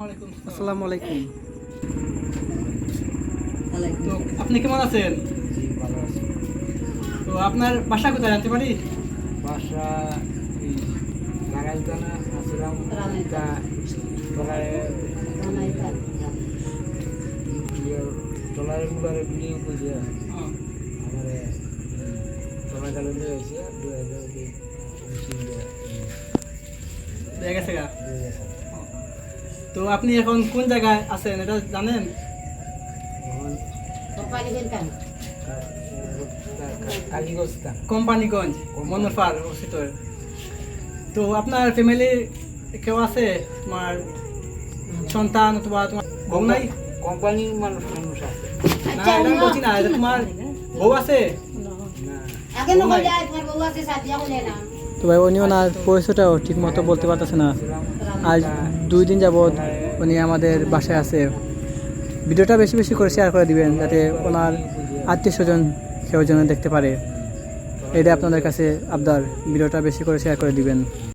আসসালামু। আলাইকুম। আপনি কেমন আছেন? জি ভালো আছি। তো আপনার বাসা কোথায়? জানতে পারি বাসা এই আসলাম টলারে মুলারে বিনিয়োগ বুঝিয়া আমারে টলা গালে হয়েছে দুই হাজার দেখা গেছে গা তো আপনি এখন কোন জায়গায় আছেন? এটা জানেন? কোম্পানিগঞ্জ। মনোফার অবস্থিত। তো আপনার ফ্যামিলি কেউ আছে? তোমার সন্তান অথবা তোমার বউ নাই? কোম্পানির মানুষ মানুষ আছে। না এটা বলছি না এটা তোমার বউ আছে? না। না। তো ভাই উনি ওনার পরিচয়টাও ঠিক মতো বলতে পারতেছে না। আজ দুই দিন যাবৎ উনি আমাদের বাসায় আছে। ভিডিওটা বেশি বেশি করে শেয়ার করে দিবেন যাতে ওনার আত্মীয় স্বজন কেউ যেন দেখতে পারে। এটা আপনাদের কাছে আবদার। ভিডিওটা বেশি করে শেয়ার করে দিবেন।